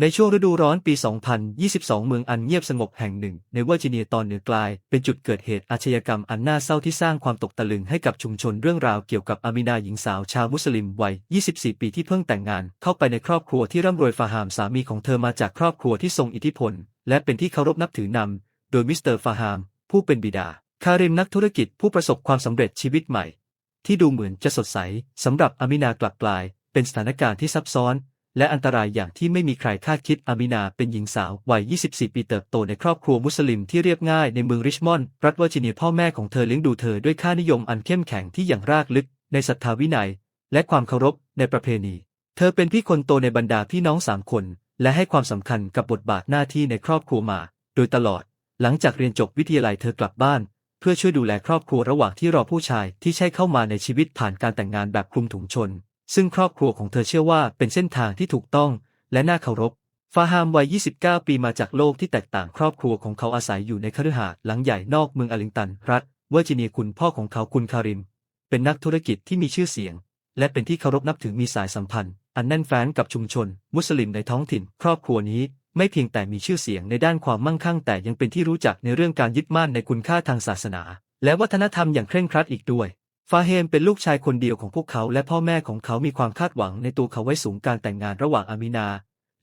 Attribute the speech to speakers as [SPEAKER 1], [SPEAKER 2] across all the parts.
[SPEAKER 1] ในช่วงฤดูร้อนปี 2022 เมืองอันเงียบสงบแห่งหนึ่ง ในเวอร์จิเนียตอนเหนือกลาย เป็นจุดเกิดเหตุอาชญากรรมอันน่าเศร้าที่สร้างความตกตะลึงให้กับชุมชนเรื่องราวเกี่ยวกับอามินาหญิงสาวชาวมุสลิมวัย 24 ปีที่เพิ่งแต่งงาน เข้าไปในครอบครัวที่ร่ำรวยฟาฮามสามีของเธอมาจากครอบครัวที่ทรงอิทธิพล และเป็นที่เคารพนับถือนำโดยมิสเตอร์ฟาฮาม ผู้เป็นบิดา คาริมนักธุรกิจผู้ประสบความสำเร็จชีวิตใหม่ ที่ดูเหมือนจะสดใสสำหรับอามินากลับกลาย เป็นสถานการณ์ที่ซับซ้อน และอันตรายอย่างที่ไม่มีใครคาดคิดอามินาเป็นหญิงสาววัย 24 ปีเติบโตในครอบครัวมุสลิมที่เรียบง่ายในเมืองริชมอนด์รัฐเวอร์จิเนียพ่อแม่ของเธอเลี้ยงดูเธอด้วยค่านิยมอันเข้มแข็งที่อย่างรากลึก ในศรัทธาวินัย และความเคารพในประเพณี เธอเป็นพี่คนโตในบรรดาพี่น้องสามคน และให้ความสำคัญกับบทบาทหน้าที่ในครอบครัวมา โดยตลอด หลังจากเรียนจบวิทยาลัยเธอกลับบ้าน เพื่อช่วยดูแลครอบครัวระหว่างที่รอผู้ชายที่ใช่เข้ามาในชีวิตผ่านการแต่งงานแบบคลุมถุงชน ซึ่งครอบครัวของเธอเชื่อว่าเป็นเส้นทางที่ถูกต้องและน่าเคารพฟาฮามวัย 29 ปีมาจากโลกที่แตกต่างครอบครัวของเขาอาศัยอยู่ในคฤหาสน์หลังใหญ่นอกเมืองอาริงตัน รัฐเวอร์จิเนียคุณพ่อของเขาคุณคาริม เป็นนักธุรกิจที่มีชื่อเสียง และเป็นที่เคารพนับถือมีสายสัมพันธ์ อันแน่นแฟ้นกับชุมชน มุสลิมในท้องถิ่น ครอบครัวนี้ไม่เพียงแต่มีชื่อเสียงในด้านความมั่งคั่ง แต่ยังเป็นที่รู้จักในเรื่องการยึดมั่นในคุณค่าทางศาสนา และวัฒนธรรมอย่างเคร่งครัดอีกด้วย ฟาเฮมเป็นลูกชายคนเดียวของพวกเขาและพ่อแม่ของเขามีความคาดหวังในตัวเขาไว้สูงการแต่งงานระหว่างอามินา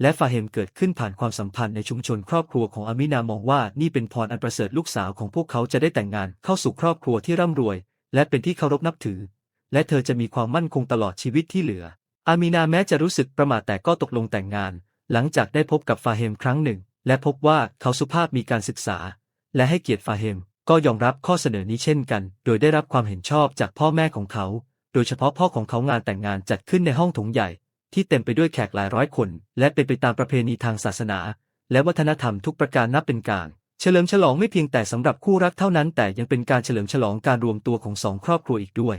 [SPEAKER 1] และฟาเฮมเกิดขึ้นผ่านความสัมพันธ์ในชุมชนครอบครัวของอามินามองว่านี่เป็นพรอันประเสริฐลูกสาวของพวกเขาจะได้แต่งงานเข้าสู่ครอบครัวที่ร่ำรวย และเป็นที่เคารพนับถือ และเธอจะมีความมั่นคงตลอดชีวิตที่เหลือ อามีนาแม้จะรู้สึกประม่าแต่ก็ตกลงแต่งงาน หลังจากได้พบกับฟาเฮมครั้งหนึ่ง และพบว่าเขาสุภาพมีการศึกษา และให้เกียรติฟาเฮม ก็ยอมรับข้อเสนอนี้เช่นกัน โดยได้รับความเห็นชอบจากพ่อแม่ของเขา โดยเฉพาะพ่อของเขางานแต่งงานจัดขึ้นในห้องโถงใหญ่ ที่เต็มไปด้วยแขกหลายร้อยคน และเป็นไปตามประเพณีทางศาสนา และวัฒนธรรมทุกประการนับเป็นการเฉลิมฉลองไม่เพียงแต่สำหรับคู่รักเท่านั้น แต่ยังเป็นการเฉลิมฉลองการรวมตัวของสองครอบครัวอีกด้วย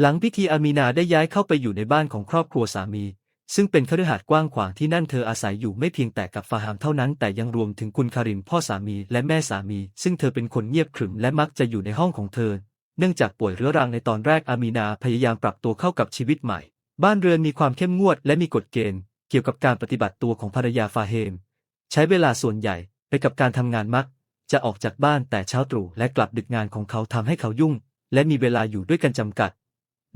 [SPEAKER 1] หลังพิธีอามีนาได้ย้ายเข้าไปอยู่ในบ้านของครอบครัวสามี ซึ่งเป็นคฤหาสน์กว้างขวางที่นั่นเธออาศัยอยู่ไม่เพียงแต่กับฟาฮามเท่านั้น แต่ยังรวมถึงคุณคาริมพ่อสามีและแม่สามี ซึ่งเธอเป็นคนเงียบขรึมและมักจะอยู่ในห้องของเธอ เนื่องจากป่วยเรื้อรังในตอนแรกอามีนาพยายามปรับตัวเข้ากับชีวิตใหม่ บ้านเรือนมีความเข้มงวดและมีกฎเกณฑ์ เกี่ยวกับการปฏิบัติตัวของภรรยาฟาเฮม ใช้เวลาส่วนใหญ่ไปกับการทำงานมัก จะออกจากบ้านแต่เช้าตรู่และกลับดึกงานของเขาทำให้เขายุ่ง และมีเวลาอยู่ด้วยกันจำกัด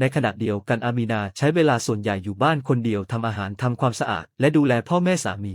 [SPEAKER 1] ในขณะเดียวกันอามีนาใช้เวลาส่วนใหญ่อยู่บ้านคนเดียวทำอาหารทำความสะอาด และดูแลพ่อแม่สามี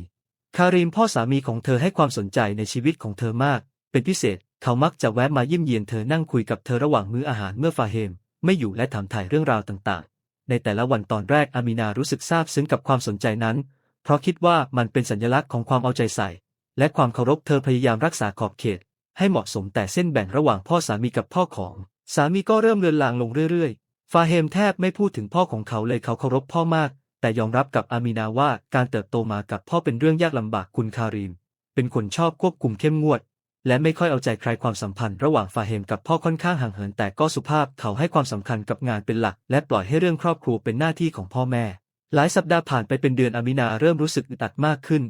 [SPEAKER 1] คาริมพ่อสามีของเธอให้ความสนใจในชีวิตของเธอมาก เป็นพิเศษเขามักจะแวะมาเยี่ยมเยียนเธอนั่งคุยกับเธอระหว่างมื้ออาหารเมื่อฟาเฮม ไม่อยู่และถามถ่ายเรื่องราวต่างๆ ในแต่ละวันตอนแรกอามีนารู้สึกซาบซึ้งกับความสนใจนั้น เพราะคิดว่ามันเป็นสัญลักษณ์ของความเอาใจใส่ และความเคารพเธอพยายามรักษาขอบเขต ให้เหมาะสมแต่เส้นแบ่งระหว่างพ่อสามีกับพ่อของ สามีก็เริ่มเลือนลางลงเรื่อยๆ ฟาเฮมแทบไม่พูดถึงพ่อของเขาเลยเขาเคารพพ่อมาก แต่ยอมรับกับอามีนาว่าการเติบโตมากับพ่อเป็นเรื่องยากลำบากคุณคารีม เป็นคนชอบควบคุมเข้มงวด และไม่ค่อยเอาใจใครความสัมพันธ์ระหว่างฟาเฮมกับพ่อค่อนข้างห่างเหินแต่ก็สุภาพเขาให้ความสำคัญกับงานเป็นหลัก และปล่อยให้เรื่องครอบครัวเป็นหน้าที่ของพ่อแม่ หลายสัปดาห์ผ่านไปเป็นเดือนอามินาเริ่มรู้สึกอึดอัดมากขึ้น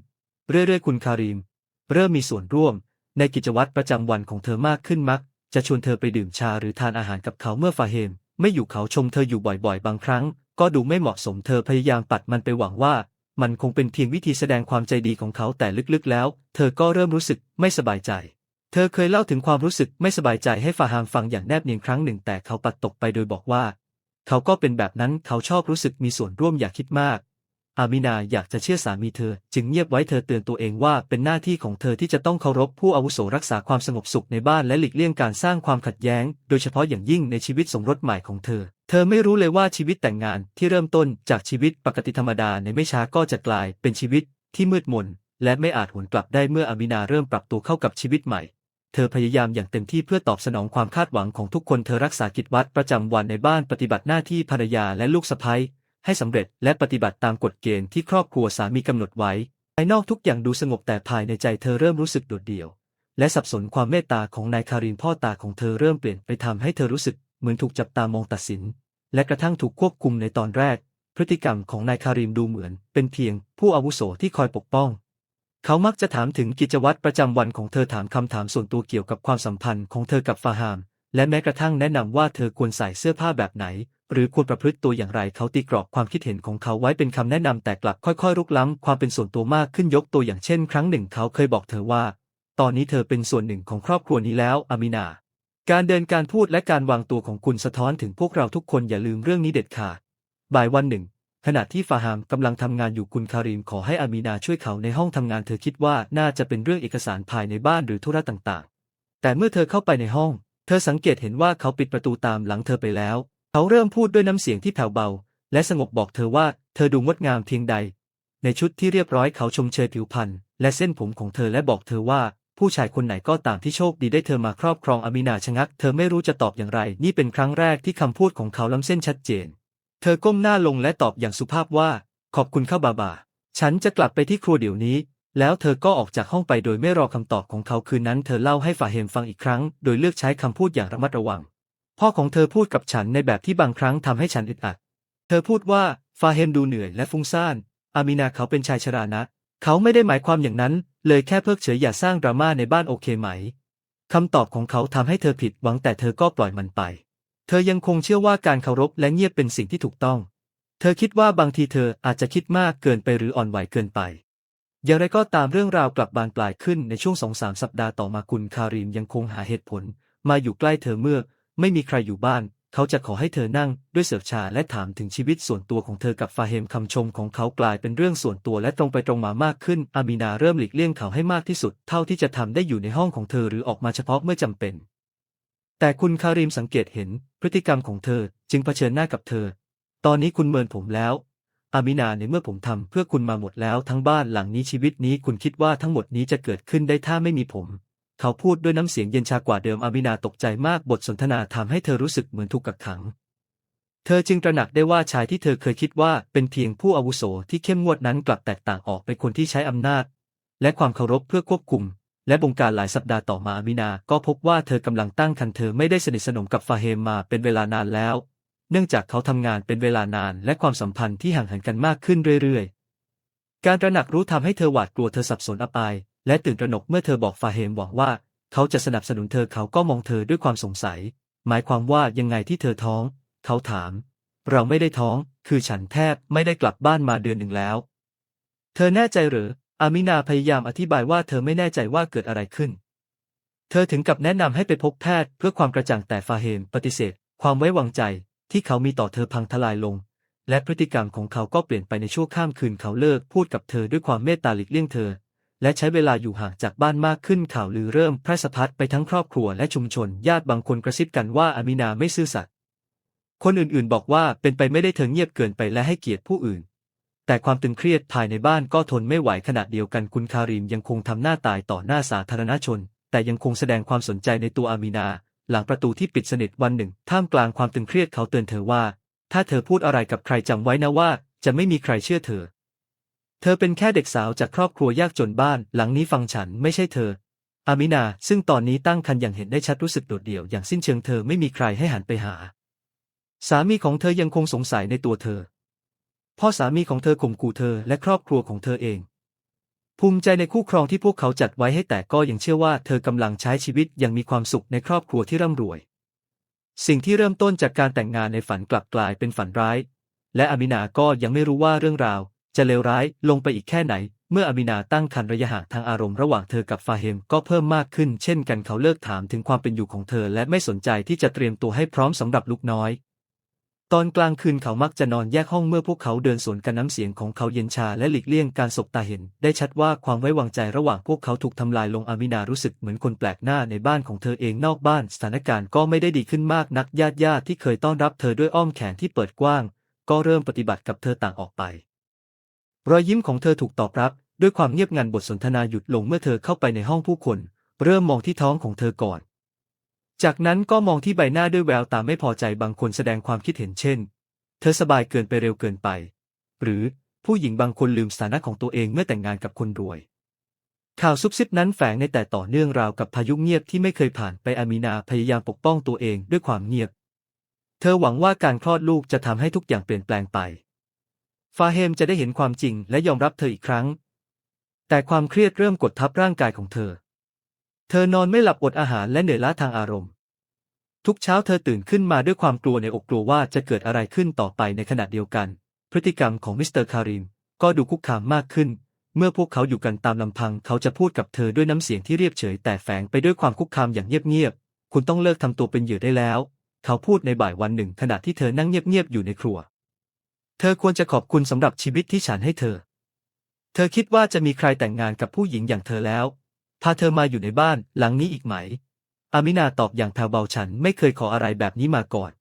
[SPEAKER 1] เรื่อยๆ คุณคารีม เริ่มมีส่วนร่วม ในกิจวัตรประจำวันของเธอมากขึ้นมัก จะชวนเธอไปดื่มชาหรือทานอาหารกับเขาเมื่อฟาเฮม ไม่อยู่เขาชมเธออยู่บ่อยๆ บางครั้ง ก็ดูไม่เหมาะสมเธอพยายามปัดมันไปหวังว่า มันคงเป็นเพียงวิธีแสดงความใจดีของเขาแต่ลึกๆแล้ว เธอก็เริ่มรู้สึกไม่สบายใจ เธอเคยเล่าถึงความรู้สึกไม่สบายใจให้ฟาฮามฟังอย่างแนบเนียนครั้งหนึ่งแต่เขาปัดตกไปโดยบอกว่า เขาก็เป็นแบบนั้นเขาชอบรู้สึกมีส่วนร่วมอย่าคิดมาก อามินาอยากจะเชื่อสามีเธอ จึงเงียบไว้เธอเตือนตัวเองว่าเป็นหน้าที่ของเธอที่จะต้องเคารพผู้อาวุโสรักษาความสงบสุขในบ้านและหลีกเลี่ยงการสร้างความขัดแย้ง โดยเฉพาะอย่างยิ่งในชีวิตสมรสใหม่ของเธอ เธอไม่รู้เลยว่าชีวิตแต่งงานที่เริ่มต้นจากชีวิตปกติธรรมดาในไม่ช้าก็จะกลายเป็นชีวิตที่มืดมนและไม่อาจหวนกลับได้เมื่ออามินาเริ่มปรับตัวเข้ากับชีวิตใหม่ เธอพยายามอย่างเต็มที่เพื่อตอบสนองความคาดหวังของทุกคน เธอรักษากิจวัตรประจำวันในบ้านปฏิบัติหน้าที่ภรรยาและลูกสะใภ้ ให้สำเร็จและปฏิบัติตามกฎเกณฑ์ที่ครอบครัวสามีกำหนดไว้ ภายนอกทุกอย่างดูสงบแต่ภายในใจเธอเริ่มรู้สึกโดดเดี่ยว และสับสนความเมตตาของนายคารินพ่อตาของเธอเริ่มเปลี่ยนไปทำให้เธอรู้สึกเหมือนถูกจับตามองตัดสิน และกระทั่งถูกควบคุมในตอนแรก พฤติกรรมของนายคาริมดูเหมือน เป็นเพียงผู้อาวุโสที่คอยปกป้อง เขามักจะถามถึงกิจวัตรประจำวันของเธอถามคำถามส่วนตัวเกี่ยวกับความสัมพันธ์ของเธอกับฟาฮาม และแม้กระทั่งแนะนำว่าเธอควรใส่เสื้อผ้าแบบไหน หรือควรประพฤติตัวอย่างไรเขาตีกรอบความคิดเห็นของเขาไว้เป็นคำแนะนำแต่กลับค่อยๆรุกล้ำความเป็นส่วนตัวมากขึ้นยกตัวอย่างเช่น ครั้งหนึ่งเขาเคยบอกเธอว่า ตอนนี้เธอเป็นส่วนหนึ่งของครอบครัวนี้แล้วอามินา การเดินการพูดและการวางตัวของคุณสะท้อนถึงพวกเราทุกคนอย่าลืมเรื่องนี้เด็ดขาดบ่ายวันหนึ่ง ขณะที่ฟาฮามกำลังทำงานอยู่คุณคาริมขอให้อามีนาช่วยเขาในห้องทำงานเธอคิดว่าน่าจะเป็นเรื่องเอกสารภายในบ้านหรือธุระต่างๆ แต่เมื่อเธอเข้าไปในห้อง เธอสังเกตเห็นว่าเขาปิดประตูตามหลังเธอไปแล้ว เขาเริ่มพูดด้วยน้ำเสียงที่แผ่วเบา และสงบบอกเธอว่าเธอดูงดงามเพียงใด ในชุดที่เรียบร้อยเขาชมเชยผิวพรรณและเส้นผมของเธอและบอกเธอว่าผู้ชายคนไหนก็ตามที่โชคดีได้เธอมาครอบครองอามินาชะงัก เธอไม่รู้จะตอบอย่างไร นี่เป็นครั้งแรกที่คำพูดของเขาล้ำเส้นชัดเจน เธอก้มหน้าลงและตอบอย่างสุภาพว่า ขอบคุณข้าบาบา ฉันจะกลับไปที่ครัวเดี๋ยวนี้ แล้วเธอก็ออกจากห้องไปโดยไม่รอคำตอบของเขาคืนนั้น เธอเล่าให้ฝ่าเฮมฟังอีกครั้ง โดยเลือกใช้คำพูดอย่างระมัดระวัง พ่อของเธอพูดกับฉันในแบบที่บางครั้งทำให้ฉันอึดอัด เธอพูดว่าฟาเฮมดูเหนื่อยและฟุ้งซ่าน อามินาเขาเป็นชายชรานะ เขาไม่ได้หมายความอย่างนั้น เลยแค่เพิกเฉยอย่าสร้างดราม่าในบ้านโอเคไหมคำตอบของเขาทำให้เธอผิดหวังแต่เธอก็ปล่อยมันไป เธอยังคงเชื่อว่าการเคารพและเงียบเป็นสิ่งที่ถูกต้อง เธอคิดว่าบางทีเธออาจจะคิดมากเกินไปหรืออ่อนไหวเกินไปอย่างไรก็ตามเรื่องราวกลับบานปลายขึ้นในช่วงสองสามสัปดาห์ต่อมาคุณคาริมยังคงหาเหตุผล มาอยู่ใกล้เธอเมื่อ ไม่มีใครอยู่บ้าน เขาจะขอให้เธอนั่งด้วยเสิร์ฟชาและถามถึงชีวิตส่วนตัวของเธอกับฟาเฮมคำชมของเขากลายเป็นเรื่องส่วนตัวและตรงไปตรงมามากขึ้น อามีนาเริ่มหลีกเลี่ยงเขาให้มากที่สุด เท่าที่จะทำได้อยู่ในห้องของเธอหรือออกมาเฉพาะเมื่อจำเป็น แต่คุณคาริมสังเกตเห็นพฤติกรรมของเธอจึงเผชิญหน้ากับเธอ ตอนนี้คุณเมินผมแล้วอามินาในเมื่อผมทำเพื่อคุณมาหมดแล้วทั้งบ้านหลังนี้ชีวิตนี้คุณคิดว่าทั้งหมดนี้จะเกิดขึ้นได้ถ้าไม่มีผม เขาพูดด้วยน้ำเสียงเย็นชากว่าเดิมอามินาตกใจมากบทสนทนาทำให้เธอรู้สึกเหมือนถูกกักขัง เธอจึงตระหนักได้ว่าชายที่เธอเคยคิดว่าเป็นเพียงผู้อาวุโสที่เข้มงวดนั้นกลับแตกต่างออกเป็นคนที่ใช้อำนาจ และความเคารพเพื่อควบคุม และบงการหลายสัปดาห์ต่อมาอามินา ก็พบว่าเธอกำลังตั้งคันเธอไม่ได้สนิทสนมกับฟาเฮมมาเป็นเวลานานแล้ว เนื่องจากเขาทำงานเป็นเวลานาน และความสัมพันธ์ที่ห่างเหินกันมากขึ้นเรื่อยๆ การตระหนักรู้ทำให้เธอหวาดกลัวเธอสับสนอับอาย และตื่นตระหนกเมื่อเธอบอกฟาเฮมหวังว่า เขาจะสนับสนุนเธอเขาก็มองเธอด้วยความสงสัย หมายความว่ายังไงที่เธอท้อง เขาถาม เราไม่ได้ท้อง คือฉันแทบไม่ได้กลับบ้านมาเดือนหนึ่งแล้ว เธอแน่ใจหรือ อามินาพยายามอธิบายว่าเธอไม่แน่ใจว่าเกิดอะไรขึ้น เธอถึงกับแนะนำให้ไปพบแพทย์เพื่อความกระจ่างแต่ฟาเฮมปฏิเสธ ความไว้วางใจที่เขามีต่อเธอพังทลายลง และพฤติกรรมของเขาก็เปลี่ยนไปในชั่วข้ามคืนเขาเลิกพูดกับเธอด้วยความเมตตาหลีกเลี่ยงเธอ และใช้เวลาอยู่ห่างจากบ้านมากขึ้นข่าวลือเริ่มแพร่สะพัดไปทั้งครอบครัวและชุมชน ญาติบางคนกระซิบกันว่าอามินาไม่ซื่อสัตย์คนอื่นๆ บอกว่าเป็นไปไม่ได้เธอเงียบเกินไปและให้เกียรติผู้อื่น แต่ความตึงเครียดภายในบ้านก็ทนไม่ไหวขณะเดียวกันคุณคาริมยังคงทำหน้าตายต่อหน้าสาธารณชน แต่ยังคงแสดงความสนใจในตัวอามีนา หลังประตูที่ปิดสนิทวันหนึ่ง ท่ามกลางความตึงเครียดเขาเตือนเธอว่า ถ้าเธอพูดอะไรกับใครจำไว้นะว่า จะไม่มีใครเชื่อเธอ เธอเป็นแค่เด็กสาวจากครอบครัวยากจนบ้าน หลังนี้ฟังฉันไม่ใช่เธอ อามินา ซึ่งตอนนี้ตั้งครรภ์อย่างเห็นได้ชัดรู้สึกโดดเดี่ยวอย่างสิ้นเชิงเธอไม่มีใครให้หันไปหา สามีของเธอยังคงสงสัยในตัวเธอ พ่อสามีของเธอข่มขู่เธอและครอบครัวของเธอเอง ภูมิใจในคู่ครองที่พวกเขาจัดไว้ให้แต่ก็ยังเชื่อว่าเธอกำลังใช้ชีวิตอย่างมีความสุขในครอบครัวที่ร่ำรวย สิ่งที่เริ่มต้นจากการแต่งงานในฝันกลับกลายเป็นฝันร้าย และอามินาก็ยังไม่รู้ว่าเรื่องราว จะเลวร้ายลงไปอีกแค่ไหน เมื่ออามินาตั้งครรภ์ระยะห่างทางอารมณ์ระหว่างเธอกับฟาเฮมก็เพิ่มมากขึ้น เช่นกันเขาเลิกถามถึงความเป็นอยู่ของเธอ และไม่สนใจที่จะเตรียมตัวให้พร้อมสำหรับลูกน้อย ตอนกลางคืนเขามักจะนอนแยกห้องเมื่อพวกเขาเดินสวนกันน้ำเสียงของเขาเย็นชาและหลีกเลี่ยงการสบตาเห็น ได้ชัดว่าความไว้วางใจระหว่างพวกเขาถูกทำลายลงอามินารู้สึกเหมือนคนแปลกหน้าในบ้านของเธอเองนอกบ้านสถานการณ์ก็ไม่ได้ดีขึ้นมากนักญาติญาติที่เคยต้อนรับเธอด้วยอ้อมแขนที่เปิดกว้าง ก็เริ่มปฏิบัติกับเธอต่างออกไป รอยยิ้มของเธอถูกตอบรับ ด้วยความเงียบงันบทสนทนาหยุดลงเมื่อเธอเข้าไปในห้องผู้คน เริ่มมองที่ท้องของเธอก่อน จากนั้นก็มองที่ใบหน้าด้วยแววตาไม่พอใจบางคนแสดงความคิดเห็นเช่น เธอสบายเกินไปเร็วเกินไป หรือผู้หญิงบางคนลืมสถานะของตัวเองเมื่อแต่งงานกับคนรวย ข่าวซุบซิบนั้นแฝงในแต่ต่อเนื่องราวกับพายุเงียบที่ไม่เคยผ่านไปอามีนาพยายามปกป้องตัวเองด้วยความเงียบ เธอหวังว่าการคลอดลูกจะทำให้ทุกอย่างเปลี่ยนแปลงไป ฟาเฮมจะได้เห็นความจริงและยอมรับเธออีกครั้ง แต่ความเครียดเริ่มกดทับร่างกายของเธอ เธอนอนไม่หลับอดอาหารและเหนื่อยล้าทางอารมณ์ ทุกเช้าเธอตื่นขึ้นมาด้วยความกลัวในอกกลัวว่าจะเกิดอะไรขึ้นต่อไปในขณะเดียวกัน พฤติกรรมของมิสเตอร์คาริมก็ดูคุกคามมากขึ้น เมื่อพวกเขาอยู่กันตามลำพังเขาจะพูดกับเธอด้วยน้ำเสียงที่เรียบเฉย แต่แฝงไปด้วยความคุกคามอย่างเงียบๆคุณต้องเลิกทำตัวเป็นเหยื่อได้แล้ว เขาพูดในบ่ายวันหนึ่งขณะที่เธอนั่งเงียบๆอยู่ในครัว เธอควรจะขอบคุณสำหรับชีวิตที่ฉันให้เธอ เธอคิดว่าจะมีใครแต่งงานกับผู้หญิงอย่างเธอแล้ว พาเธอมาอยู่ในบ้านหลังนี้อีกไหม อามินาตอบอย่างแผ่วเบาฉันไม่เคยขออะไรแบบนี้มาก่อน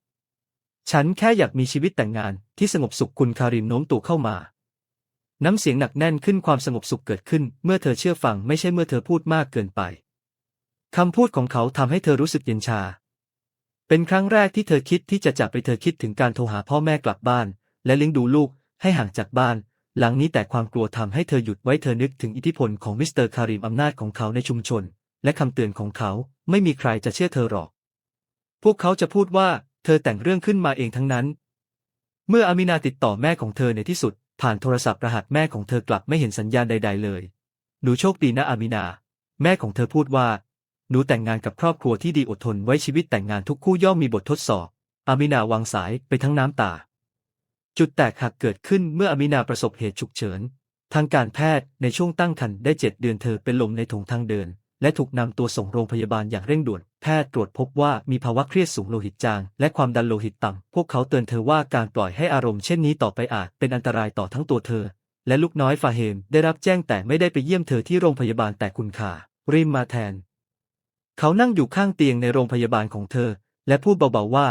[SPEAKER 1] ฉันแค่อยากมีชีวิตแต่งงานที่สงบสุขคุณคาริมโน้มตัวเข้ามา น้ำเสียงหนักแน่นขึ้นความสงบสุขเกิดขึ้น เมื่อเธอเชื่อฟังไม่ใช่เมื่อเธอพูดมากเกินไปคำพูดของเขาทำให้เธอรู้สึกเย็นชา เป็นครั้งแรกที่เธอคิดที่จะจากไปเธอคิดถึงการโทรหาพ่อแม่กลับบ้าน และเลี้ยงดูลูกให้ห่างจากบ้าน หลังนี้แต่ความกลัวทำให้เธอหยุดไว้เธอนึกถึงอิทธิพลของมิสเตอร์คาริมอำนาจของเขาในชุมชน และคำเตือนของเขาไม่มีใครจะเชื่อเธอหรอก พวกเขาจะพูดว่าเธอแต่งเรื่องขึ้นมาเองทั้งนั้น เมื่ออามินาติดต่อแม่ของเธอในที่สุด ผ่านโทรศัพท์รหัสแม่ของเธอกลับไม่เห็นสัญญาณใด ๆ เลย หนูโชคดีนะอามินา แม่ของเธอพูดว่า หนูแต่งงานกับครอบครัวที่ดีอดทนไว้ชีวิตแต่งงานทุกคู่ย่อมมีบททดสอบอามินาวางสายไปทั้งน้ำตา จุดแตกหักเกิดขึ้นเมื่ออามินาประสบเหตุฉุกเฉิน ทางการแพทย์ในช่วงตั้งครรภ์ได้เจ็ดเดือนเธอเป็นลมในถุงทางเดิน และถูกนำตัวส่งโรงพยาบาลอย่างเร่งด่วน แพทย์ตรวจพบว่ามีภาวะเครียดสูงโลหิตจาง และความดันโลหิตต่ำ พวกเขาเตือนเธอว่าการปล่อยให้อารมณ์เช่นนี้ต่อไปอาจเป็นอันตรายต่อทั้งตัวเธอ และลูกน้อยฟาเฮมได้รับแจ้งแต่ไม่ได้ไปเยี่ยมเธอที่โรงพยาบาลแต่คุณค่าริมมาแทน เขานั่งอยู่ข้างเตียงในโรงพยาบาลของเธอ และพูดเบาๆว่า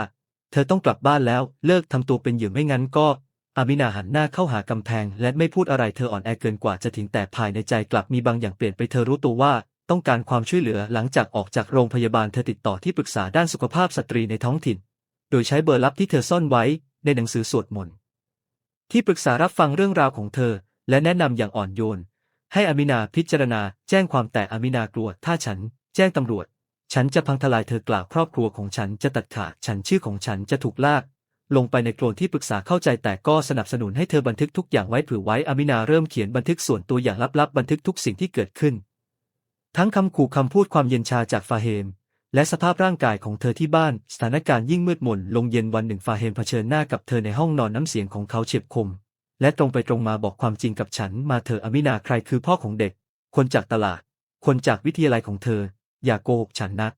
[SPEAKER 1] เธอต้องกลับบ้านแล้วเลิกทำตัวเป็นเหยื่อไม่งั้นก็ อามินาหันหน้าเข้าหากำแพง และไม่พูดอะไรเธออ่อนแอเกินกว่าจะถึงแต่ภายในใจกลับมีบางอย่างเปลี่ยนไปเธอรู้ตัวว่า ต้องการความช่วยเหลือหลังจากออกจากโรงพยาบาลเธอติดต่อที่ปรึกษาด้านสุขภาพสตรีในท้องถิ่น โดยใช้เบอร์ลับที่เธอซ่อนไว้ในหนังสือสวดมนต์ที่ปรึกษารับฟังเรื่องราวของเธอ และแนะนำอย่างอ่อนโยน ให้อามินาพิจารณาแจ้งความแต่อามินากลัวถ้าฉัน แจ้งตำรวจ ฉันจะพังทลายเธอกล่าวครอบครัวของฉันจะตัดขาดฉันชื่อของฉันจะถูกลาก ลงไปในโคลนที่ปรึกษาเข้าใจแต่ก็สนับสนุนให้เธอบันทึกทุกอย่างไว้เผื่อไว้อามินาเริ่มเขียนบันทึกส่วนตัวอย่างลับๆ บันทึกทุกสิ่งที่เกิดขึ้น ทั้งคำขู่คำพูดความเย็นชาจากฟาเฮม และสภาพร่างกายของเธอที่บ้าน สถานการณ์ยิ่งมืดมนลงเย็นวันหนึ่งฟาเฮมเผชิญหน้ากับเธอในห้องนอนน้ำเสียงของเขาเฉียบคม และตรงไปตรงมาบอกความจริงกับฉัน มาเธออามินาใครคือพ่อของเด็ก คนจากตลาด คนจากวิทยาลัยของเธอ อย่าโกหกฉันนะ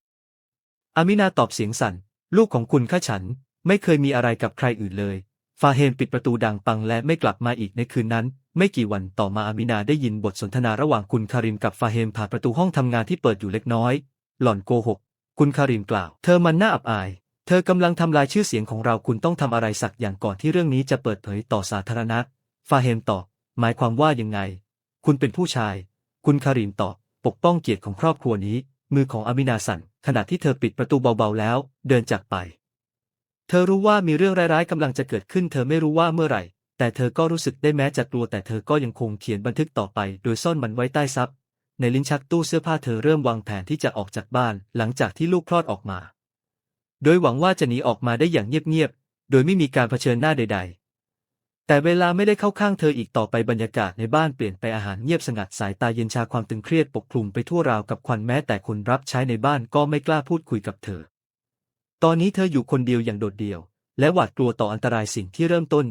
[SPEAKER 1] อามินาตอบเสียงสั่น ลูกของคุณข้าฉันไม่เคยมีอะไรกับใครอื่นเลย ฟาเฮมปิดประตูดังปังและไม่กลับมาอีกในคืนนั้น ไม่กี่วันต่อมาอามินาได้ยินบทสนทนาระหว่างคุณคาริมกับฟาเฮมผ่านประตูห้องทำงานที่เปิดอยู่เล็กน้อย หล่อนโกหก คุณคาริมกล่าว เธอมันน่าอับอาย เธอกำลังทำลายชื่อเสียงของเราคุณต้องทำอะไรสักอย่างก่อนที่เรื่องนี้จะเปิดเผยต่อสาธารณะ ฟาเฮมตอบ หมายความว่ายังไง คุณเป็นผู้ชาย คุณคาริมตอบ ปกป้องเกียรติของครอบครัวนี้ มือของอามินาสั่นขณะที่เธอปิดประตูเบาๆแล้ว เดินจากไป เธอรู้ว่ามีเรื่องร้ายๆกำลังจะเกิดขึ้น เธอไม่รู้ว่าเมื่อไหร่ แต่เธอก็รู้สึกได้แม้จะกลัวแต่เธอก็ยังคงเขียนบันทึกต่อไป โดยซ่อนมันไว้ใต้ซับในลิ้นชักตู้เสื้อผ้าเธอเริ่มวางแผนที่จะออกจากบ้านหลังจากที่ลูกคลอดออกมา โดยหวังว่าจะหนีออกมาได้อย่างเงียบๆ โดยไม่มีการเผชิญหน้าใด ๆ แต่เวลาไม่ได้เข้าข้างเธออีกต่อไปบรรยากาศในบ้านเปลี่ยนไปอาหารเงียบสงัดสายตาเย็นชาความตึงเครียดปกคลุมไปทั่วราวกับควันแม้แต่คนรับใช้ในบ้านก็ไม่กล้าพูดคุยกับเธอ ตอนนี้เธออยู่คนเดียวอย่างโดดเดี่ยว และหวาดกลัวต่ออันตรายสิ่งที่เริ่มต้น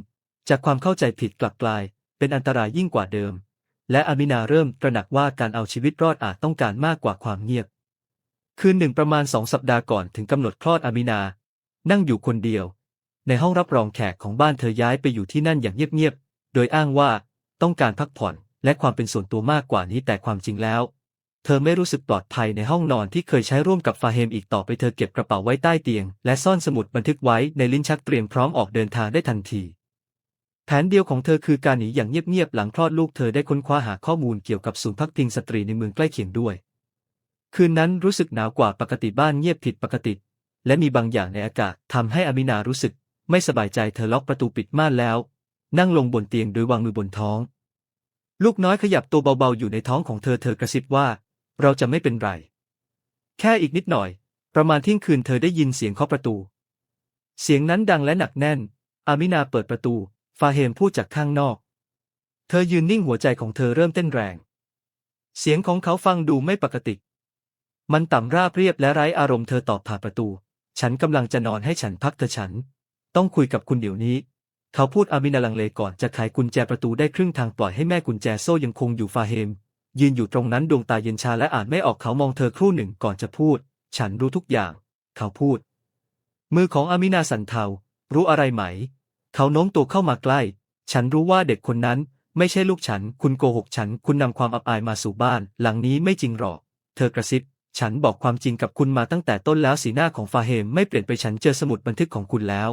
[SPEAKER 1] จากความเข้าใจผิดกลับกลาย เป็นอันตรายยิ่งกว่าเดิม และอามินาเริ่มตระหนักว่าการเอาชีวิตรอดอาจต้องการมากกว่าความเงียบ คืนหนึ่งประมาณสองสัปดาห์ก่อนถึงกำหนดคลอดอามินา นั่งอยู่คนเดียว ในห้องรับรองแขกของบ้านเธอย้ายไปอยู่ที่นั่นอย่างเงียบๆ โดยอ้างว่าต้องการพักผ่อนและความเป็นส่วนตัวมากกว่านี้แต่ความจริงแล้ว เธอไม่รู้สึกปลอดภัยในห้องนอนที่เคยใช้ร่วมกับฟาเฮมอีกต่อไปเธอเก็บกระเป๋าไว้ใต้เตียง และซ่อนสมุดบันทึกไว้ในลิ้นชักเตรียมพร้อมออกเดินทางได้ทันทีแผนเดียวของเธอคือการหนีอย่างเงียบๆหลังคลอดลูกเธอได้ค้นคว้าหาข้อมูลเกี่ยวกับศูนย์พักพิงสตรีในเมืองใกล้เคียงด้วย คืนนั้นรู้สึกหนาวกว่าปกติบ้านเงียบผิดปกติ และมีบางอย่างในอากาศทำให้อามินารู้สึก ไม่สบายใจเธอล็อกประตูปิดม่านแล้ว นั่งลงบนเตียงโดยวางมือบนท้อง ลูกน้อยขยับตัวเบาๆอยู่ในท้องของเธอเธอกระซิบว่า เราจะไม่เป็นไร แค่อีกนิดหน่อย ประมาณเที่ยงคืนเธอได้ยินเสียงเคาะประตู เสียงนั้นดังและหนักแน่น อามินาเปิดประตู ฟาเฮมพูดจากข้างนอก เธอยืนนิ่งหัวใจของเธอเริ่มเต้นแรง เสียงของเขาฟังดูไม่ปกติ มันต่ำราบเรียบและไร้อารมณ์เธอตอบผ่านประตู ฉันกำลังจะนอนให้ฉันพักเถอะฉัน ต้องคุยกับคุณเดี๋ยวนี้ เขาพูดอามินาลังเลก่อนจะไขกุญแจประตูได้ครึ่งทางปล่อยให้แม่กุญแจโซ่ยังคงอยู่ฟาเฮม ยืนอยู่ตรงนั้นดวงตาเย็นชาและอ่านไม่ออกเขามองเธอครู่หนึ่งก่อนจะพูด ฉันรู้ทุกอย่าง เขาพูด มือของอามินาสั่นเทา รู้อะไรไหม เขาโน้มตัวเข้ามาใกล้ ฉันรู้ว่าเด็กคนนั้นไม่ใช่ลูกฉัน คุณโกหกฉัน คุณนำความอับอายมาสู่บ้าน หลังนี้ไม่จริงหรอก เธอกระซิบ ฉันบอกความจริงกับคุณมาตั้งแต่ต้นแล้วสีหน้าของฟาเฮมไม่เปลี่ยนไปฉันเจอสมุดบันทึกของคุณแล้ว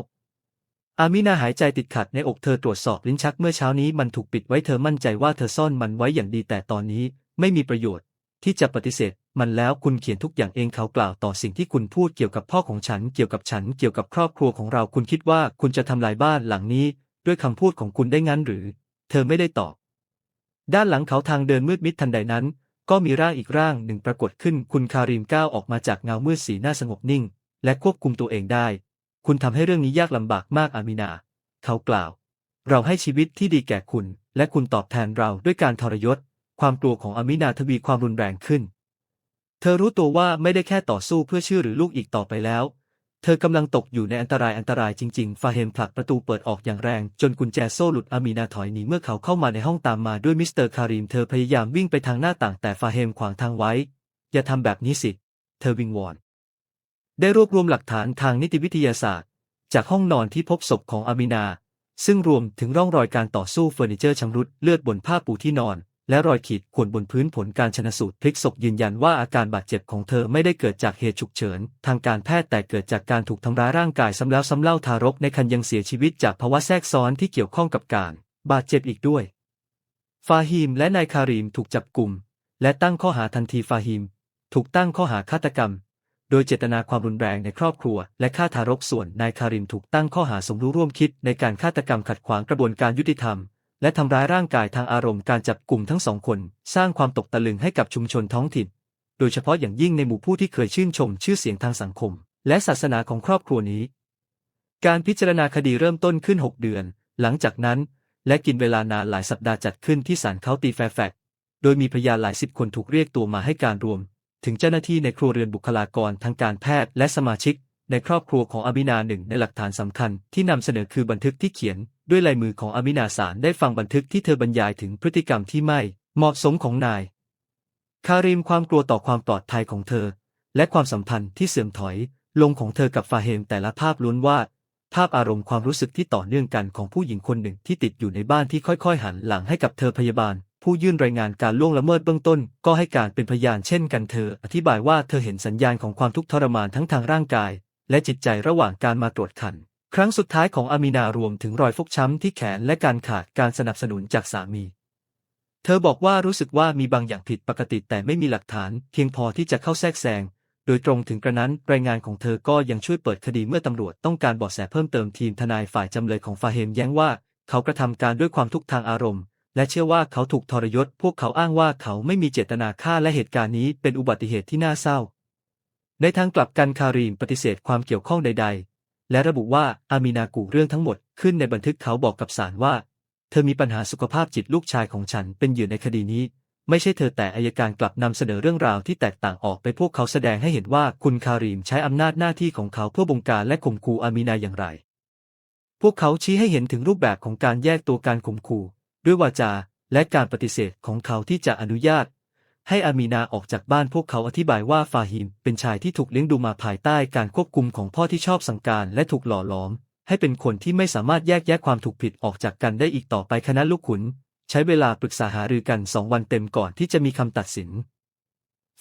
[SPEAKER 1] อามินาหายใจติดขัดในอกเธอตรวจสอบลิ้นชักเมื่อเช้านี้มันถูกปิดไว้เธอมั่นใจว่าเธอซ่อนมันไว้อย่างดีแต่ตอนนี้ไม่มีประโยชน์ ที่จะปฏิเสธ มันแล้วคุณเขียนทุกอย่างเองเขากล่าวต่อสิ่งที่คุณพูดเกี่ยวกับพ่อของฉันเกี่ยวกับฉันเกี่ยวกับครอบครัวของเราคุณคิดว่าคุณจะทำลายบ้านหลังนี้ ด้วยคำพูดของคุณได้งั้นหรือ เธอไม่ได้ตอบ ด้านหลังเขาทางเดินมืดมิดทันใดนั้น ก็มีร่างอีกร่างหนึ่งปรากฏขึ้นคุณคาริมก้าวออกมาจากเงามืดสีหน้าสงบนิ่ง และควบคุมตัวเองได้ คุณทำให้เรื่องนี้ยากลำบากมากอามินา เขากล่าว เราให้ชีวิตที่ดีแก่คุณ และคุณตอบแทนเราด้วยการทรยศ ความกลัวของอามินาทวีความรุนแรงขึ้น เธอรู้ตัวว่าไม่ได้แค่ต่อสู้เพื่อชื่อหรือลูกอีกต่อไปแล้ว เธอกำลังตกอยู่ในอันตรายอันตรายจริงๆ ฟาเฮมผลักประตูเปิดออกอย่างแรง จนกุญแจโซ่หลุดอามีนาถอยหนีเมื่อเขาเข้ามาในห้องตามมาด้วยมิสเตอร์คาริมเธอพยายามวิ่งไปทางหน้าต่างแต่ฟาเฮมขวางทางไว้ อย่าทำแบบนี้สิ เธอวิงวอน ได้รวบรวมหลักฐานทางนิติวิทยาศาสตร์ จากห้องนอนที่พบศพของอามินา ซึ่งรวมถึงร่องรอยการต่อสู้เฟอร์นิเจอร์ชำรุดเลือดบนผ้าปูที่นอน และรอยขีดข่วนบนพื้นผลการชนสูตรพลิกศพยืนยันว่าอาการบาดเจ็บของเธอไม่ได้เกิดจากเหตุฉุกเฉิน ทางการแพทย์แต่เกิดจากการถูกทำร้ายร่างกายซ้ำแล้วซ้ำเล่าทารกในครรภ์ยังเสียชีวิตจากภาวะแทรกซ้อนที่เกี่ยวข้องกับการ บาดเจ็บอีกด้วย ฟาฮิมและนายคารีมถูกจับกลุ่มและตั้งข้อหาทันทีฟาฮิม ถูกตั้งข้อหาฆาตกรรม โดยเจตนาความรุนแรงในครอบครัว และฆ่าทารกส่วนนายคาริมถูกตั้งข้อหาสมรู้ร่วมคิดในการฆาตกรรมขัดขวางกระบวนการยุติธรรม และทำร้ายร่างกายทางอารมณ์การจับกลุ่มทั้งสองคน สร้างความตกตะลึงให้กับชุมชนท้องถิ่น โดยเฉพาะอย่างยิ่งในหมู่ผู้ที่เคยชื่นชมชื่อเสียงทางสังคม และศาสนาของครอบครัวนี้ การพิจารณาคดีเริ่มต้นขึ้น 6 เดือน หลังจากนั้น และกินเวลานานหลายสัปดาห์จัดขึ้นที่ศาลเคาตีแฟร์แฟกโดยมีพยานหลายสิบคนถูกเรียกตัวมาให้การรวม ถึงเจ้าหน้าที่ในครัวเรือนบุคลากรทางการแพทย์และสมาชิก ในครอบครัวของอามินาหนึ่งในหลักฐานสำคัญที่นำเสนอคือบันทึกที่เขียน ด้วยลายมือของอามินาสารได้ฟังบันทึกที่เธอบรรยายถึงพฤติกรรมที่ไม่เหมาะสมของนาย คาริมความกลัวต่อความปลอดภัยของเธอ และความสัมพันธ์ที่เสื่อมถอย ลงของเธอกับฟาเฮมแต่ละภาพล้วนว่าภาพอารมณ์ความรู้สึกที่ต่อเนื่องกันของผู้หญิงคนหนึ่งที่ติดอยู่ในบ้านที่ค่อยๆ หันหลังให้กับเธอพยาบาล ผู้ยื่นรายงานการล่วงละเมิดเบื้องต้น ก็ให้การเป็นพยานเช่นกันเธอ อธิบายว่าเธอเห็นสัญญาณของความทุกข์ทรมานทั้งทางร่างกาย และจิตใจระหว่างการมาตรวจคัน ครั้งสุดท้ายของอามีนารวมถึงรอยฟกช้ำที่แขนและการขาดการสนับสนุนจากสามี เธอบอกว่ารู้สึกว่ามีบางอย่างผิดปกติแต่ไม่มีหลักฐาน เพียงพอที่จะเข้าแทรกแซงโดยตรงถึงกระนั้นรายงานของเธอก็ยังช่วยเปิดคดีเมื่อตำรวจต้องการบาะแสเพิ่มเติมทีมทนายฝ่ายจำเลยของฟาเฮมแย้งว่า เขากระทำการด้วยความทุกข์ทางอารมณ์ และเชื่อว่าเขาถูกทรยศ พวกเขาอ้างว่าเขาไม่มีเจตนาฆ่าและเหตุการณ์นี้เป็นอุบัติเหตุที่น่าเศร้า ในทางกลับกันคารีมปฏิเสธความเกี่ยวข้องใด ๆ และระบุว่าอามีนากูเรื่องทั้งหมดขึ้นในบันทึกเขาบอกกับศาลว่า เธอมีปัญหาสุขภาพจิตลูกชายของฉันเป็นเหยื่อในคดีนี้ ไม่ใช่เธอแต่อายการกลับนำเสนอเรื่องราวที่แตกต่างออกไปพวกเขาแสดงให้เห็นว่าคุณคารีมใช้อำนาจหน้าที่ของเขาเพื่อบงการและข่มขู่อามีนาอย่างไร พวกเขาชี้ให้เห็นถึงรูปแบบของการแยกตัวการข่มขู่ ด้วยวาจาและการปฏิเสธของเขาที่จะอนุญาต ให้อามีนาออกจากบ้านพวกเขาอธิบายว่าฟาฮิมเป็นชายที่ถูกเลี้ยงดูมาภายใต้การควบคุมของพ่อที่ชอบสั่งการและถูกหล่อหลอม ให้เป็นคนที่ไม่สามารถแยกแยะความถูกผิดออกจากกันได้อีกต่อไปคณะลูกขุน ใช้เวลาปรึกษาหารือกันสองวันเต็มก่อนที่จะมีคำตัดสิน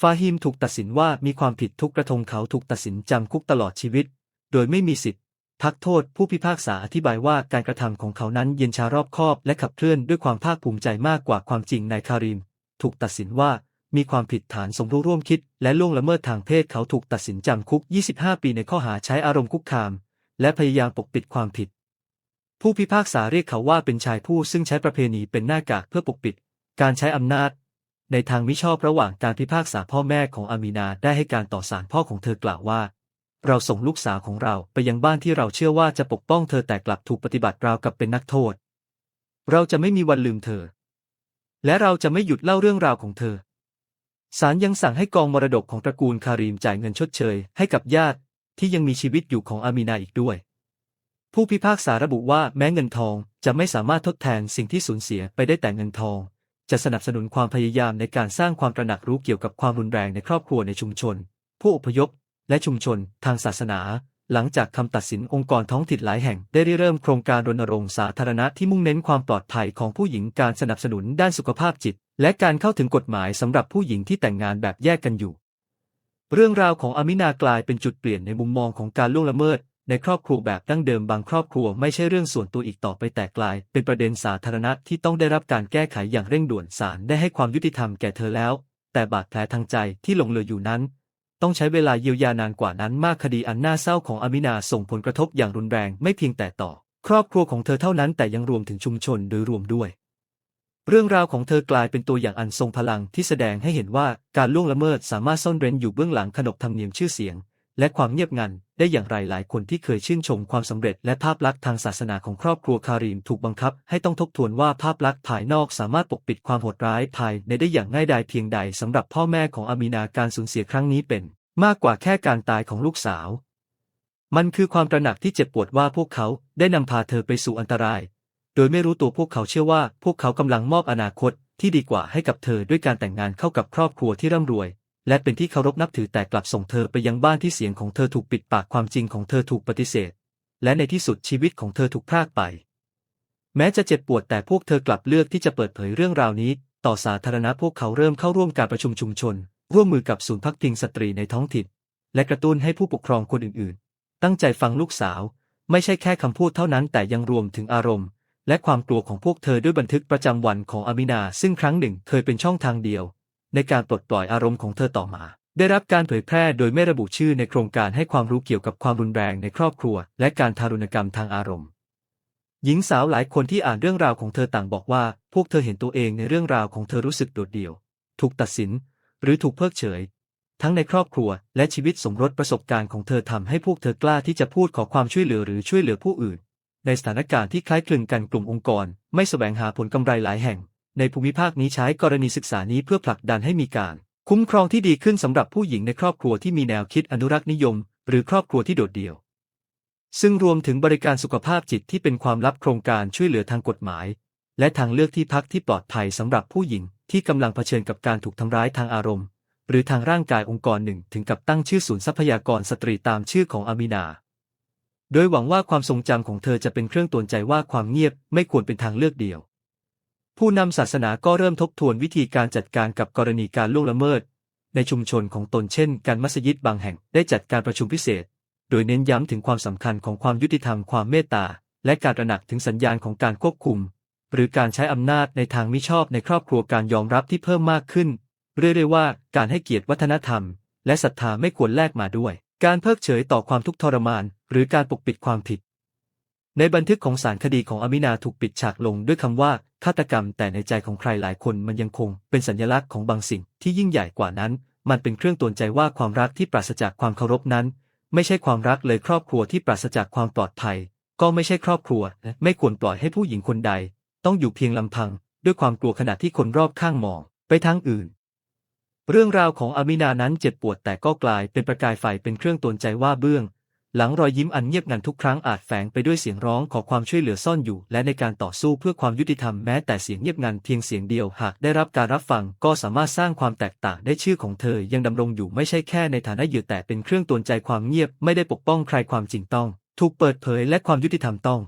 [SPEAKER 1] ฟาฮิมถูกตัดสินว่ามีความผิดทุกกระทงเขาถูกตัดสินจำคุกตลอดชีวิต โดยไม่มีสิทธิ์ พักโทษผู้พิพากษาอธิบายว่าการกระทำของเขานั้นเย็นชารอบคอบ และขับเคลื่อนด้วยความภาคภูมิใจมากกว่าความจริงนายคาริม ถูกตัดสินว่ามีความผิดฐานสมรู้ร่วมคิด และล่วงละเมิดทางเพศเขาถูกตัดสินจำคุก 25 ปีในข้อหาใช้อารมณ์คุกคาม และพยายามปกปิดความผิด ผู้พิพากษาเรียกเขาว่าเป็นชายผู้ซึ่งใช้ประเพณีเป็นหน้ากากเพื่อปกปิด การใช้อำนาจ ในทางมิชอบระหว่างการพิพากษาพ่อแม่ของอามีนาได้ให้การต่อศาลพ่อของเธอกล่าวว่า เราส่งลูกสาวของเราไปยังบ้านที่เราเชื่อว่าจะปกป้องเธอแต่กลับถูกปฏิบัติราวกับเป็นนักโทษ เราจะไม่มีวันลืมเธอ และเราจะไม่หยุดเล่าเรื่องราวของเธอศาลยังสั่งให้กองมรดกของตระกูลคารีมจ่ายเงินชดเชย ให้กับญาติที่ยังมีชีวิตอยู่ของอามีนาอีกด้วย ผู้พิพากษาระบุว่าแม้เงินทองจะไม่สามารถทดแทนสิ่งที่สูญเสียไปได้แต่เงินทอง จะสนับสนุนความพยายามในการสร้างความตระหนักรู้เกี่ยวกับความรุนแรงในครอบครัวในชุมชน ผู้อพยพ และชุมชน ทางศาสนา หลังจากคำตัดสินองค์กรท้องถิ่นหลายแห่งได้ริเริ่มโครงการรณรงค์สาธารณะที่มุ่งเน้นความปลอดภัยของผู้หญิงการสนับสนุนด้านสุขภาพจิต และการเข้าถึงกฎหมายสำหรับผู้หญิงที่แต่งงานแบบแยกกันอยู่ เรื่องราวของอามินากลายเป็นจุดเปลี่ยนในมุมมองของการล่วงละเมิดในครอบครัวแบบดั้งเดิมบางครอบครัวไม่ใช่เรื่องส่วนตัวอีกต่อไปแต่กลาย เป็นประเด็นสาธารณะที่ต้องได้รับการแก้ไขอย่างเร่งด่วนศาลได้ให้ความยุติธรรมแก่เธอแล้ว แต่บาดแผลทางใจที่หลงเหลืออยู่นั้น ต้องใช้เวลาเยียวยานานกว่านั้นมากคดีอันน่าเศร้าของอามินาส่งผลกระทบอย่างรุนแรงไม่เพียงแต่ต่อ ครอบครัวของเธอเท่านั้นแต่ยังรวมถึงชุมชนโดยรวมด้วย เรื่องราวของเธอกลายเป็นตัวอย่างอันทรงพลังที่แสดงให้เห็นว่าการล่วงละเมิดสามารถซ่อนเร้นอยู่เบื้องหลังขนบธรรมเนียมชื่อเสียง และความเงียบงันได้อย่างไรหลายคนที่เคยชื่นชมความสำเร็จและภาพลักษณ์ทางศาสนาของครอบครัวคารีมถูกบังคับให้ต้องทบทวนว่าภาพลักษณ์ภายนอกสามารถปกปิดความโหดร้ายภายในได้อย่างง่ายดายเพียงใดสำหรับพ่อแม่ของอามีนาการสูญเสียครั้งนี้เป็น มากกว่าแค่การตายของลูกสาว มันคือความตระหนักที่เจ็บปวดว่าพวกเขาได้นำพาเธอไปสู่อันตราย โดยไม่รู้ตัวพวกเขาเชื่อว่า พวกเขากำลังมอบอนาคตที่ดีกว่าให้กับเธอด้วยการแต่งงานเข้ากับครอบครัวที่ร่ำรวย และเป็นที่เคารพนับถือแต่กลับส่งเธอไปยังบ้านที่เสียงของเธอถูกปิดปากความจริงของเธอถูกปฏิเสธ และในที่สุดชีวิตของเธอถูกพรากไป แม้จะเจ็บปวดแต่พวกเธอกลับเลือกที่จะเปิดเผยเรื่องราวนี้ ต่อสาธารณะพวกเขาเริ่มเข้าร่วมการประชุมชุมชน ร่วมมือกับศูนย์พักพิงสตรีในท้องถิ่น และกระตุ้นให้ผู้ปกครองคนอื่นๆ ตั้งใจฟังลูกสาว ไม่ใช่แค่คำพูดเท่านั้นแต่ยังรวมถึงอารมณ์และความกลัวของพวกเธอด้วยบันทึกประจำวันของอามินา ซึ่งครั้งหนึ่งเคยเป็นช่องทางเดียว ในการปลดปล่อยอารมณ์ของเธอต่อมา ได้รับการเผยแพร่โดยไม่ระบุชื่อในโครงการให้ความรู้เกี่ยวกับความรุนแรงในครอบครัว และการทารุณกรรมทางอารมณ์ หญิงสาวหลายคนที่อ่านเรื่องราวของเธอต่างบอกว่า พวกเธอเห็นตัวเองในเรื่องราวของเธอรู้สึกโดดเดี่ยว ถูกตัดสิน หรือถูกเพิกเฉย ทั้งในครอบครัว และชีวิตสมรสประสบการณ์ของเธอทำให้พวกเธอกล้าที่จะพูดขอความช่วยเหลือหรือช่วยเหลือผู้อื่น ในสถานการณ์ที่คล้ายคลึงกันกลุ่มองค์กร ไม่สแสวงหาผลกำไรหลายแห่ง ในภูมิภาคนี้ใช้กรณีศึกษานี้เพื่อผลักดันให้มีการ คุ้มครองที่ดีขึ้นสำหรับผู้หญิงในครอบครัวที่มีแนวคิดอนุรักษ์นิยม หรือครอบครัวที่โดดเดี่ยว ซึ่งรวมถึงบริการสุขภาพจิตที่เป็นความลับโครงการช่วยเหลือทางกฎหมาย และทางเลือกที่พักที่ปลอดภัยสำหรับผู้หญิงที่กำลังเผชิญกับการถูกทำร้ายทางอารมณ์ หรือทางร่างกายองค์กรหนึ่งถึงกับตั้งชื่อศูนย์ทรัพยากรสตรีตามชื่อของอามินาโดยหวังว่าความทรงจำของเธอจะเป็นเครื่องตือนใจว่าความเงียบไม่ควรเป็นทางเลือกเดียว ผู้นำศาสนาก็เริ่มทบทวนวิธีการจัดการกับกรณีการล่วงละเมิด ในชุมชนของตนเช่น การมัสยิดบางแห่งได้จัดการประชุมพิเศษ โดยเน้นย้ำถึงความสำคัญของความยุติธรรมความเมตตา และการตระหนักถึงสัญญาณของการควบคุม หรือการใช้อำนาจในทางมิชอบในครอบครัวการยอมรับที่เพิ่มมากขึ้น เรื่อยๆว่าการให้เกียรติวัฒนธรรม และศรัทธาไม่ควรแลกมาด้วย การเพิกเฉยต่อความทุกข์ทรมาน หรือการปกปิดความผิด ในบันทึกของสารคดีของอามินาถูกปิดฉากลงด้วยคำว่า ฆาตกรรม แต่ในใจของใครหลายคนมันยังคงเป็นสัญลักษณ์ของบางสิ่งที่ยิ่งใหญ่กว่านั้น มันเป็นเครื่องตือนใจว่าความรักที่ปราศจากความเคารพนั้น ไม่ใช่ความรักเลยครอบครัวที่ปราศจากความปลอดภัย ก็ไม่ใช่ครอบครัว ไม่ควรปล่อยให้ผู้หญิงคนใด ต้องอยู่เพียงลำพัง ด้วยความกลัวขณะที่คนรอบข้างมอง ไปทางอื่น เรื่องราวของอามินานั้นเจ็บปวดแต่ก็กลายเป็นประกายไฟเป็นเครื่องตือนใจว่าเบื้อง หลังรอยยิ้มอันเงียบงันทุกครั้งอาจแฝงไปด้วยเสียงร้องขอความช่วยเหลือซ่อนอยู่ และในการต่อสู้เพื่อความยุติธรรมแม้แต่เสียงเงียบงันเพียงเสียงเดียวหากได้รับการรับฟังก็สามารถสร้างความแตกต่างได้ชื่อของเธอยังดำรงอยู่ไม่ใช่แค่ในฐานะเหยื่อแต่เป็นเครื่องตวนใจความเงียบไม่ได้ปกป้องใครความจริงต้อง ถูกเปิดเผยและความยุติธรรมต้อง